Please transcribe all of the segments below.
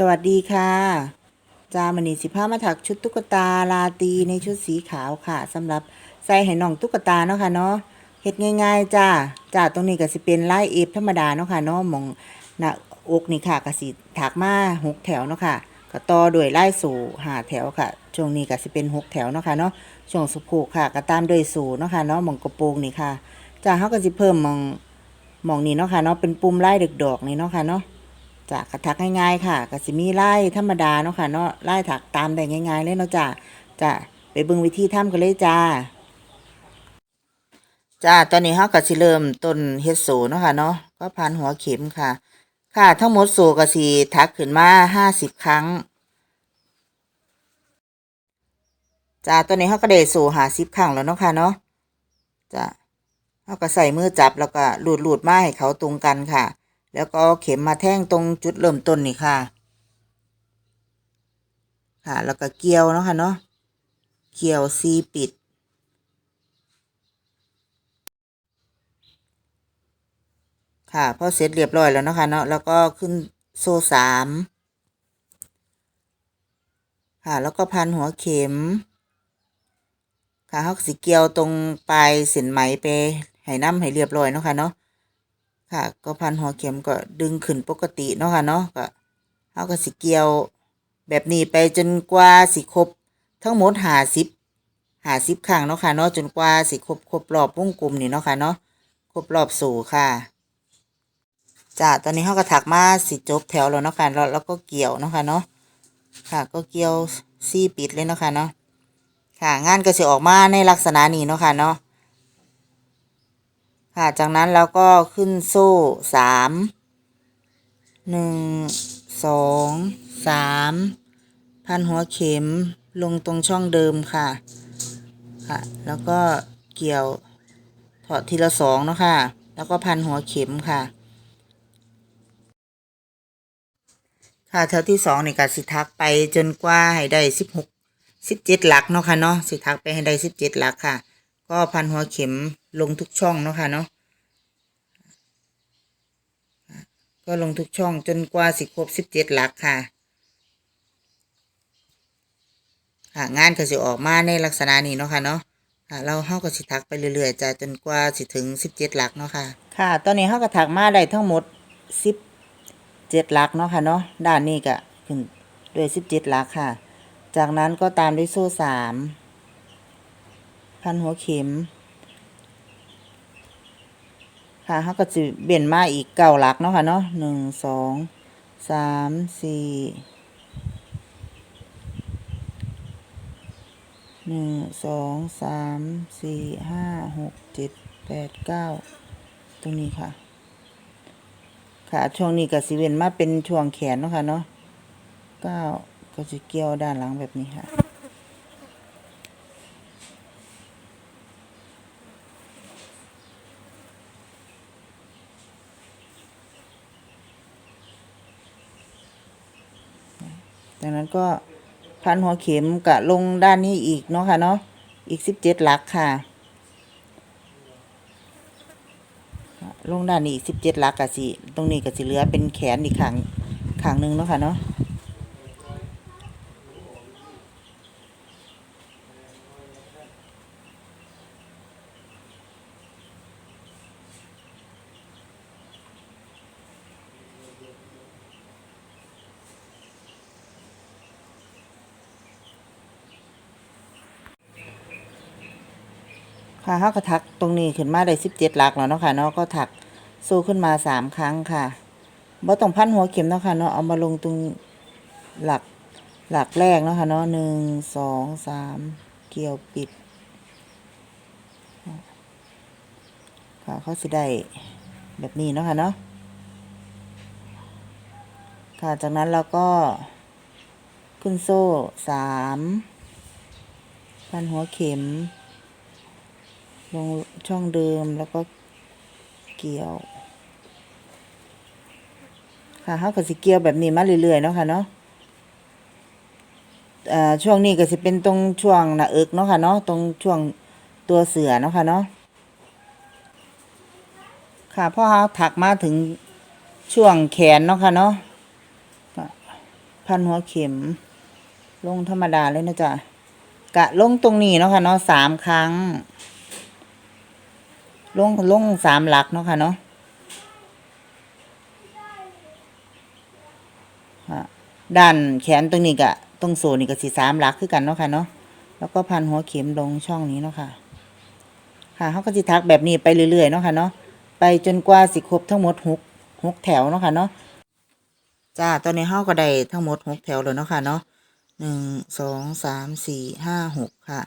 สวัสดีค่ะ จามันนี่สิพามาถักชุดตุ๊กตาลาตีในชุดสีขาวค่ะสำหรับใส่ให้น้องตุ๊กตาเนาะค่ะเนาะเฮ็ดง่ายๆจ้าจ้าตรงนี้ก็สิเป็นลายเอฟธรรมดาเนาะค่ะเนาะมองหน้าอกนี่ค่ะก็สิถักมาหกแถวเนาะค่ะก็ต่อด้วยลายสู่ห้าแถวค่ะช่วงนี้ก็สิเป็นหกแถวเนาะค่ะเนาะช่วงสะโพกค่ะก็ตามด้วยสู่เนาะค่ะเนาะมองกระโปรงนี่ค่ะจ้าเฮาก็สิเพิ่มมองมองนี้เนาะค่ะเนาะเป็นปุ่มลายดอกดอกๆนี่เนาะค่ะเนาะ จ้ะกระทักง่ายๆค่ะก็สิมีไล่ธรรมดาเนาะค่ะเนาะไล่ถักตามได้ง่ายๆเลยเนาะจ้ะจ้ะไปเบิ่งวิธีทำกันเลยจ้าจ้าตอนนี้เฮาก็สิเริ่มต้นเฮ็ดโซเนาะค่ะเนาะก็พันหัวเข็มค่ะ ค่ะทั้งหมดโซก็สิทักขึ้นมาห้าสิบครั้งจ้าตอนนี้เฮาก็ได้โซห้าสิบครั้งแล้วเนาะค่ะเนาะจ้ะเฮาก็ใส่มือจับแล้วก็หลูดๆมาให้เขาตรงกันค่ะ แล้วก็เข็มมาแท่งตรงจุดเริ่มต้นนี่ค่ะ ค่ะ แล้วก็เกี่ยวเนาะค่ะเนาะเกี่ยวซีปิด ค่ะพอเสร็จเรียบร้อยแล้วนะคะเนาะแล้วก็ขึ้นโซ่สามค่ะแล้วก็พันหัวเข็ม ค่ะเขาก็สิเกียวตรงปลายเส้นไหมไปให้น้ำให้เรียบร้อยเนาะค่ะเนาะ ค่ะ ก็พันหัวเข็มก็ดึงขึ้นปกติเนาะค่ะเนาะก็เขาก็สิเกี่ยว แบบนี้ไปจนกว่าสิครบ ทั้งหมดหาสิบหาสิบครั้งเนาะค่ะเนาะจนกว่าสิครบครบรอบวงกลมนี่เนาะค่ะเนาะครบรอบสู่ค่ะจ้าตอนนี้เขาก็ถักมาสิจบแถวแล้วเนาะค่ะแล้วแล้วก็เกี่ยวเนาะค่ะเนาะค่ะ ก็เกี่ยวซี่ปิดเลยเนาะค่ะเนาะค่ะ งานก็จะออกมาในลักษณะนี้เนาะค่ะเนาะ ค่ะ จากนั้นเราก็ขึ้นโซ่สามหนึ่งสองสามพันหัวเข็มลงตรงช่องเดิมค่ะ ค่ะ แล้วก็เกี่ยวถอดทีละสองเนาะค่ะ แล้วก็พันหัวเข็มค่ะ ค่ะแถวที่สองนี่ก็สิทักไปจนกว่าให้ได้สิบหกสิบเจ็ดหลักเนาะค่ะเนาะสิทักไปให้ได้สิบเจ็ดหลักค่ะ ก็พันหัวเข็มลงทุกช่องเนาะค่ะเนาะก็ลงทุกช่องจนกว่าสิครบสิบเจ็ดหลักค่ะค่ะงานก็สิออกมาในลักษณะนี้เนาะค่ะเนาะค่ะเราเฮาก็สิทักไปเรื่อยๆจ้ะจนกว่าสิถึงสิบเจ็ดหลักเนาะค่ะ ค่ะ ตอนนี้เฮาก็ถักมาได้ทั้งหมดสิบเจ็ดหลักเนาะค่ะเนาะด้านนี้ก็ขึ้นด้วยสิบเจ็ดหลักค่ะ จากนั้นก็ตามด้วยโซ่สาม พันหัวเข็ม ค่ะเขาก็จะเบี่ยนมาอีกเก้าหลักเนาะค่ะเนาะหนึ่งสองสามสี่หนึ่งสองสามสี่ห้าหกเจ็ดแปดเก้าตรงนี้ค่ะ ค่ะช่วงนี้ก็สิเวียนมาเป็นช่วงแขนเนาะค่ะเนาะเก้าก็จะเกี่ยวด้านหลังแบบนี้ค่ะ จากนั้นก็พันหัวเข็มกะลงด้านนี้อีกเนาะค่ะเนาะอีกสิบเจ็ดหลักค่ะ ลงด้านนี้อีกสิบเจ็ดหลักกะสิตรงนี้กะสิเหลือเป็นแขนอีกข้างข้างหนึ่งเนาะค่ะเนาะ ค่ะเขาก็ถักตรงนี้ขึ้นมาได้สิบเจ็ดหลักแล้วเนาะค่ะเนาะก็ถักโซ่ขึ้นมาสามครั้งค่ะบ่ต้องพันหัวเข็มเนาะค่ะเนาะเอามาลงตรงหลักหลักแรกเนาะค่ะเนาะหนึ่งสองสามเกี่ยวปิด ค่ะเขาสิได้แบบนี้เนาะค่ะเนาะค่ะจากนั้นเราก็ขึ้นโซ่สามพันหัวเข็ม ลงช่องเดิมแล้วก็เกี่ยว ค่ะเขาก็สิเกี่ยวแบบนี้มาเรื่อยๆเนาะค่ะเนาะช่วงนี้ก็สิเป็นตรงช่วงหน้าอกเนาะค่ะเนาะตรงช่วงตัวเสือเนาะค่ะเนาะค่ะพ่อเขาถักมาถึงช่วงแขนเนาะค่ะเนาะพันหัวเข็ม ลงธรรมดาเลยนะจ๊ะกะลงตรงนี้เนาะค่ะเนาะสามครั้ง ลงลงสามหลักเนาะค่ะเนาะค่ะด้านแขนตรงนี้กะตรงโซนนี่ก็สีสามหลักคือกันเนาะค่ะเนาะแล้วก็พันหัวเข็มลงช่องนี้เนาะค่ะ ค่ะเขาก็สิทักแบบนี้ไปเรื่อยๆเนาะค่ะเนาะไปจนกว่าสิครบทั้งหมดหกหกแถวเนาะค่ะเนาะจ้าตอนนี้เฮาก็ได้ทั้งหมดหกแถวแล้วเนาะค่ะเนาะหนึ่งสองสามสี่ห้าหกค่ะ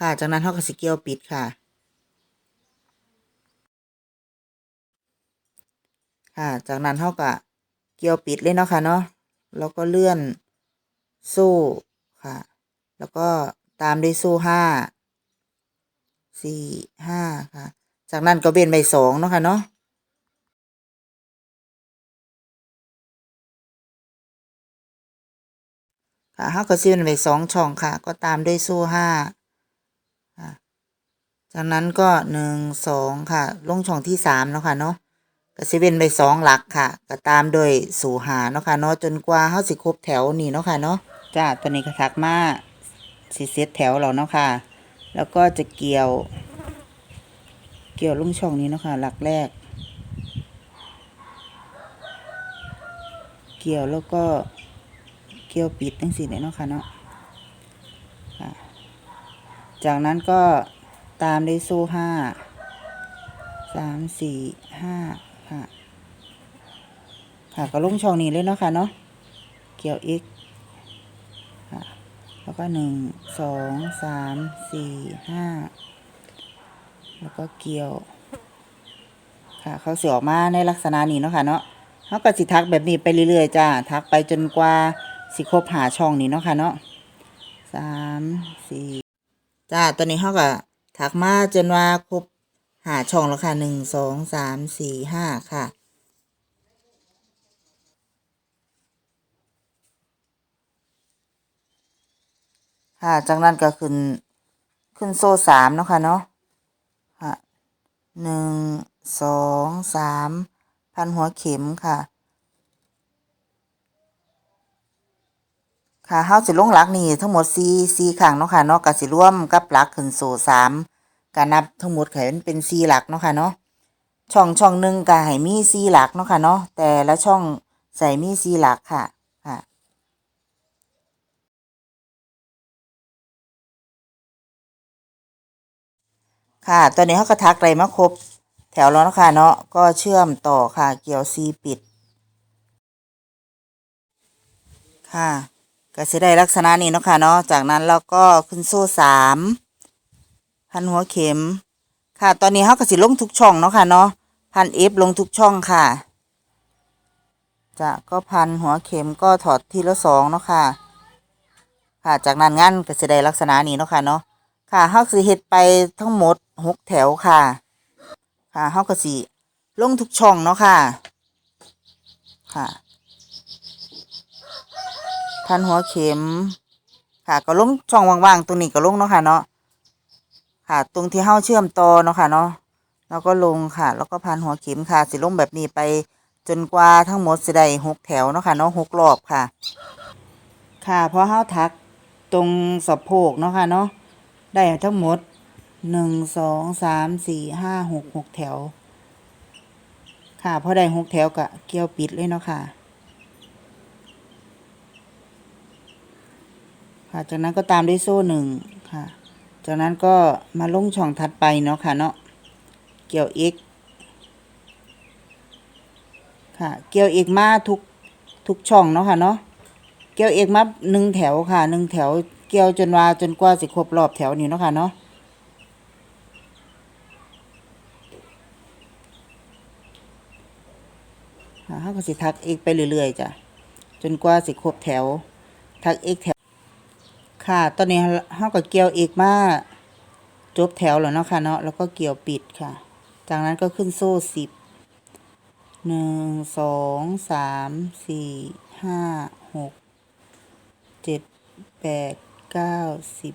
ค่ะจากนั้นเฮาก็สิเกี่ยวปิดค่ะ ค่ะ จากนั้นเฮาก็เกี่ยวปิดเลยเนาะค่ะเนาะแล้วก็เลื่อนโซ่ค่ะ แล้วก็ตามด้วยโซ่ห้าสี่ห้าค่ะ จากนั้นก็เว้นไปสองเนาะค่ะเนาะค่ะห้าก็ซีนไปสองช่องค่ะ ก็ตามด้วยโซ่ห้าจากนั้นก็หนึ่งสองค่ะ ลงช่องที่สามเนาะค่ะเนาะ ก็สิเว้นไปสองหลักค่ะ ก็ตามโดยสู่หาเนาะค่ะเนาะจนกว่าเฮาสิครบแถวนี่เนาะค่ะเนาะจ้าตัวนี้ก็ถักมาสิเซตแถวเราเนาะค่ะ แล้วก็จะเกี่ยว เกี่ยวลงช่องนี้เนาะค่ะ หลักแรก เกี่ยวแล้วก็เกี่ยวปิดทั้งสี่เนี่ยเนาะค่ะเนาะจากนั้นก็ตามด้วยโซ่ห้าสามสี่ห้า ค่ะก็ลงช่องนี้เลยเนาะค่ะเนาะเกี่ยว x ค่ะแล้วก็หนึ่งสองสามสี่ห้าแล้วก็เกี่ยว ค่ะเขาเสียออกมาในลักษณะนี้เนาะค่ะเนาะเขาก็สิทักแบบนี้ไปเรื่อยๆจ้าทักไปจนกว่าสิครบหาช่องนี้เนาะค่ะเนาะสามสี่จ้าตอนนี้เขาก็ทักมาจนว่าครบหาช่องแล้วค่ะหนึ่งสองสามสี่ห้าค่ะ ค่ะ จากนั้นก็ขึ้น ขึ้นโซ่สามเนาะค่ะเนาะค่ะหนึ่งสองสามพันหัวเข็มค่ะ ค่ะเฮาสิลงหลักนี่ทั้งหมดสี่สี่ครั้งเนาะค่ะเนาะก็สิรวมกับหลักขึ้นโซ่สามก็นับทั้งหมดให้มันเป็นสี่หลักเนาะค่ะเนาะช่องช่องหนึ่งก็ให้มีสี่หลักเนาะค่ะเนาะแต่ละช่องใส่มีสี่หลักค่ะ ค่ะ ตอนนี้เขาก็ทักไรมาครบ แถวแล้วนะคะเนาะก็เชื่อมต่อค่ะ เกี่ยวซีปิด ค่ะก็จะได้ลักษณะนี้เนาะค่ะเนาะจากนั้นเราก็ขึ้นโซ่สามพันหัวเข็ม ค่ะ ตอนนี้เขาก็สิลงทุกช่องเนาะค่ะเนาะพันเอฟลงทุกช่องค่ะจะก็พันหัวเข็มก็ถอดทีละสองเนาะค่ะ ค่ะ จากนั้นงั้นก็จะได้ลักษณะนี้เนาะค่ะเนาะค่ะเฮาสิเฮ็ดไปทั้งหมด หกแถวค่ะ ค่ะเฮาก็สิลงทุกช่องเนาะค่ะ ค่ะพันหัวเข็ม ค่ะ ก็ลงช่องว่างๆตรงนี้ก็ลงเนาะค่ะเนาะค่ะ ตรงที่เฮาเชื่อมต่อเนาะค่ะเนาะแล้วก็ลงค่ะ แล้วก็พันหัวเข็มค่ะ สิลงแบบนี้ไปจนกว่าทั้งหมดสิได้หกแถวเนาะค่ะเนาะหกรอบค่ะ ค่ะพราะเฮาทักตรงสะโพกเนาะค่ะเนาะได้ทั้งหมด หนึ่งสองสามสี่ห้าหกหกแถว ค่ะพอได้หกแถวก็เกี่ยวปิดเลยเนาะค่ะ ค่ะ จากนั้นก็ตามด้วยโซ่หนึ่งค่ะ จากนั้นก็มาลงช่องถัดไปเนาะค่ะเนาะเกี่ยว x ค่ะ เกี่ยว x มาทุกทุกช่องเนาะค่ะเนาะเกี่ยว x มาหนึ่งแถวค่ะหนึ่งแถวเกี่ยวจนว่าจนกว่าสิครบรอบแถวนี้เนาะค่ะเนาะ ค่ะเขาก็สิทัก x ไปเรื่อยๆจ้ะจนกว่าสิครบแถว ทัก x แถว ค่ะ ตอนนี้เขาก็เกี่ยว x มาจบแถวแล้วเนาะค่ะเนาะแล้วก็เกี่ยวปิดค่ะ จากนั้นก็ขึ้นโซ่สิบหนึ่งสองสามสี่ห้าหกเจ็ดแปดเก้าสิบ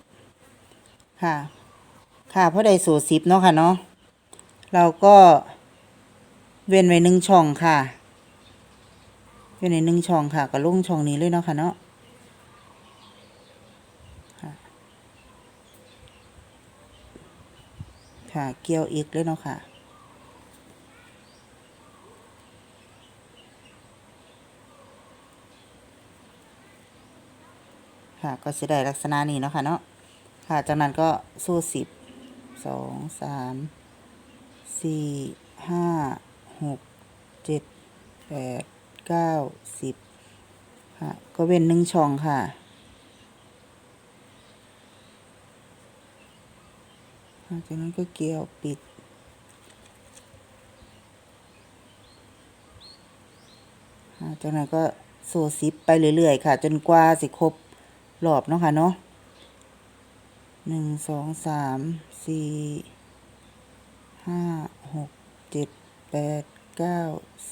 ค่ะ ค่ะเพราะได้สูตรสิบเนาะค่ะเนาะเราก็เว้นไว้หนึ่งช่องค่ะ อยู่ในหนึ่งช่องค่ะก็ลงช่องนี้เลยเนาะค่ะเนาะค่ะเกี่ยวอีกเลยเนาะค่ะค่ะก็จะได้ลักษณะนี้เนาะค่ะเนาะค่ะจากนั้นก็สู้สิบสองสามสี่ห้าหกเจ็ดแปด เก้าสิบค่ะ ก็เว้นหนึ่งช่องค่ะ จากนั้นก็เกี่ยวปิด จากนั้นก็โซซิปไปเรื่อยๆค่ะ จนกว่าสิครบรอบเนาะค่ะเนาะหนึ่งสองสามสี่ห้าหกเจ็ดแปดเก้า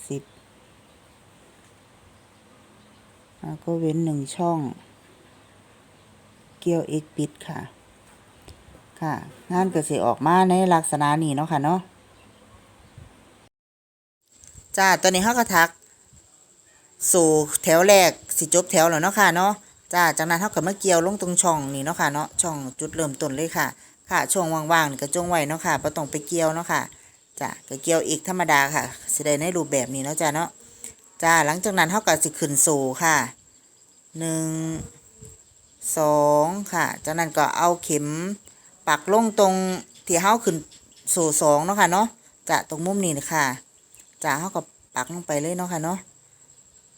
สิบ อ่าก็เว้นหนึ่งช่อง เกี่ยวเอกปิดค่ะ ค่ะ งานก็สิออกมาในลักษณะนี้เนาะค่ะเนาะจ้าตอนนี้เขาก็ทัก สู่แถวแรกสิจบแถวแล้วเนาะค่ะเนาะจ้าจากนั้นเท่ากับมาเกี่ยวลงตรงช่องนี่เนาะค่ะเนาะช่องจุดเริ่มต้นเลยค่ะ ค่ะช่วงว่างๆนี่ก็จงไว้เนาะค่ะบ่ต้องไปเกี่ยวเนาะค่ะจ้าก็เกี่ยวอีกธรรมดาค่ะสิได้ในรูปแบบนี้เนาะจ้าเนาะ จ้าหลังจากนั้นเท่ากับสิขึ้นสู่ค่ะหนึ่งสองค่ะจากนั้นก็เอาเข็มปักลงตรงที่เท้าขึ้นสู่สองเนาะค่ะเนาะจะตรงมุมนี้นะค่ะจะเท่ากับปักลงไปเลยเนาะค่ะเนาะ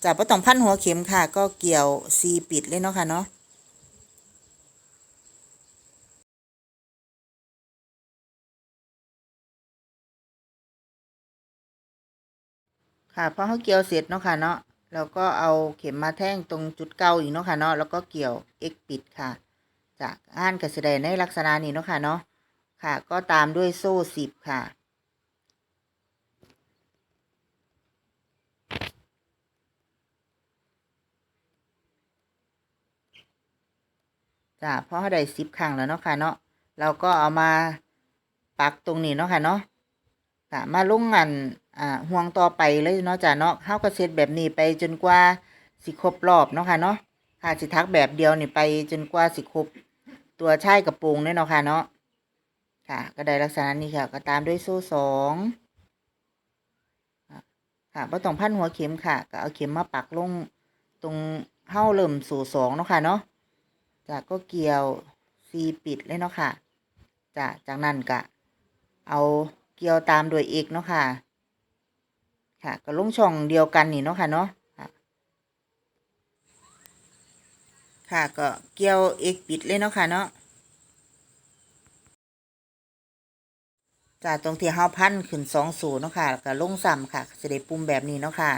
จะกประตองพันหัวเข็มค่ะ ก็เกี่ยวซีปิดเลยเนาะค่ะเนาะ ค่ะพอเขาเกี่ยวเสร็จเนาะค่ะเนาะเราก็เอาเข็มมาแท่งตรงจุดเก่าอีกเนาะค่ะเนาะแล้วก็เกี่ยวเอ็กปิดค่ะ จากอ่านกระแสดงในลักษณะนี้เนาะค่ะเนาะค่ะ ก็ตามด้วยโซ่สิบค่ะจ้ะเพราะเขาได้สิบครั้งแล้วเนาะค่ะเนาะเราก็เอามาปักตรงนี้เนาะค่ะเนาะ ค่ะมาลงงันอ่าห่วงต่อไปเลยเนาะจ้ะเนาะเฮาก็เซตแบบนี้ไปจนกว่าสิครบรอบเนาะค่ะเนาะค่ะสิทักแบบเดียวนี่ไปจนกว่าสิครบตัวชายกระโปรงเนี่ยเนาะค่ะเนาะค่ะ ก็ได้ลักษณะนี้ค่ะ ก็ตามด้วยโซ่สองค่ะค่ะบ่ต้องพันหัวเข็มค่ะ ก็เอาเข็มมาปักลงตรงเฮ้าเริ่มสู่สองเนาะค่ะเนาะจากก็เกี่ยวซีปิดเลยเนาะค่ะจากจากนั้นก็เอา เกี่ยวตามโดวยเอกเนาะค่ะ ค่ะก็ลงช่องเดียวกันนี่เนาะค่ะเนาะค่ะก็เกี่ยวเอกปิดเลยเนาะค่ะเนาะจากตรงที่เฮาพันขึ้นสองศูนย์เนาะค่ะแล้วก็ลงซ้ำค่ะจะได้ปุ่มแบบนี้เนาะค่ะ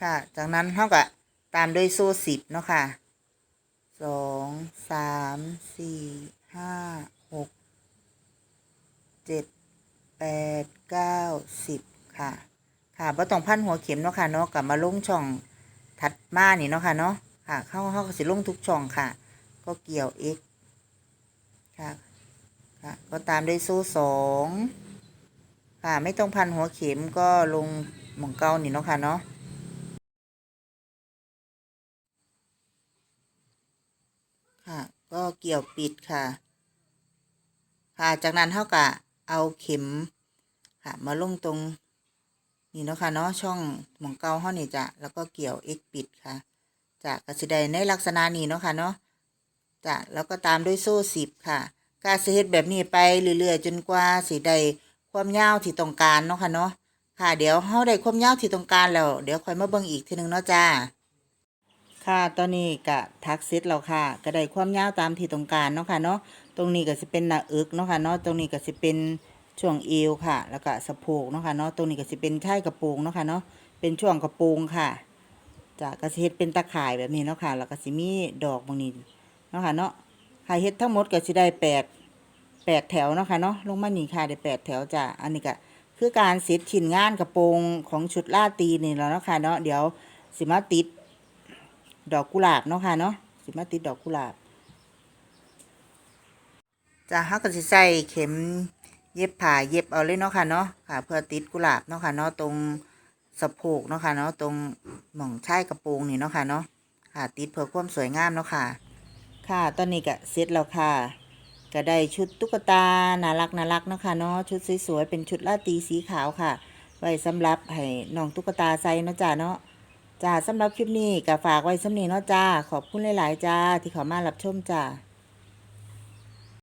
ค่ะ จากนั้นเฮาก็ตามด้วยโซ่สิบเนาะค่ะสองสามสี่ห้า เจ็ดแปดเก้าสิบค่ะ ค่ะบ่ต้องพันหัวเข็มเนาะค่ะเนาะกลับมาลงช่องถัดมานี่เนาะค่ะเนาะค่ะ เข้าเข้าก็สิลงทุกช่องค่ะ ก็เกี่ยว x ค่ะค่ะ ก็ตามด้วยโซ่สองค่ะ ไม่ต้องพันหัวเข็มก็ลงหม่องเกานี่เนาะค่ะเนาะค่ะ ก็เกี่ยวปิดค่ะ ค่ะ จากนั้นเท่ากับ เอาเข็มค่ะ มาลงตรงนี่เนาะค่ะเนาะช่องหมองเกาเฮานี่จะแล้วก็เกี่ยว x ปิดค่ะจะกระสิได้ในลักษณะนี้เนาะค่ะเนาะจะแล้วก็ตามด้วยโซ่สิบค่ะการสิเฮ็ดแบบนี้ไปเรื่อยๆจนกว่าสิได้ความยาวที่ต้องการเนาะค่ะเนาะค่ะเดี๋ยวเฮาได้ความยาวที่ต้องการแล้ว เดี๋ยวค่อยมาเบิ่งอีกทีหนึงเนาะจ้าค่ะตอนนี้ก็ทักเซตแล้วค่ะ ก็ได้ความยาวตามที่ต้องการเนาะค่ะเนาะ ตรงนี้ก็สิเป็นหน้าอกเนาะค่ะเนาะตรงนี้ก็สิเป็นช่วงเอวค่ะ แล้วก็สะโพกเนาะค่ะเนาะตรงนี้ก็สิเป็นท้ายกระโปรงเนาะค่ะเนาะเป็นช่วงกระโปรงค่ะจะก็สิเฮ็ดเป็นตะข่ายแบบนี้เนาะค่ะแล้วก็สิมีดอกบางนี้เนาะค่ะเนาะค่ะเฮ็ดทั้งหมดก็สิได้แปดแปดแถวเนาะค่ะเนาะลงมาหนีค่ะได้แปดแถวจ้ะอันนี้ก็คือการเสร็จชิ้นงานกระโปรงของชุดลาตีนี่แล้วเนาะค่ะเนาะเดี๋ยวสิมาติดดอกกุหลาบเนาะค่ะเนาะสิมาติดดอกกุหลาบ จะเฮาก็สิใส่เข็มเย็บผ่าเย็บเอาเลยเนาะค่ะเนาะค่ะ เพื่อติดกุหลาบเนาะค่ะเนาะตรงสะโพกเนาะค่ะเนาะตรงหม่องชายกระโปรงนี่เนาะค่ะเนาะค่ะ ติดเพื่อความสวยงามเนาะค่ะ ค่ะตอนนี้ก็เสร็จแล้วค่ะก็ได้ชุดตุ๊กตาน่ารักน่ารักเนาะค่ะเนาะชุดสวยๆเป็นชุดลาตีสีขาวค่ะ ไว้สำหรับให้น้องตุ๊กตาใส่เนาะจ้าเนาะจ้าสำหรับคลิปนี้ก็ฝากไว้สำนี้เนาะจ้าขอบคุณหลาย ๆ จ้าที่เขามารับชมจ้า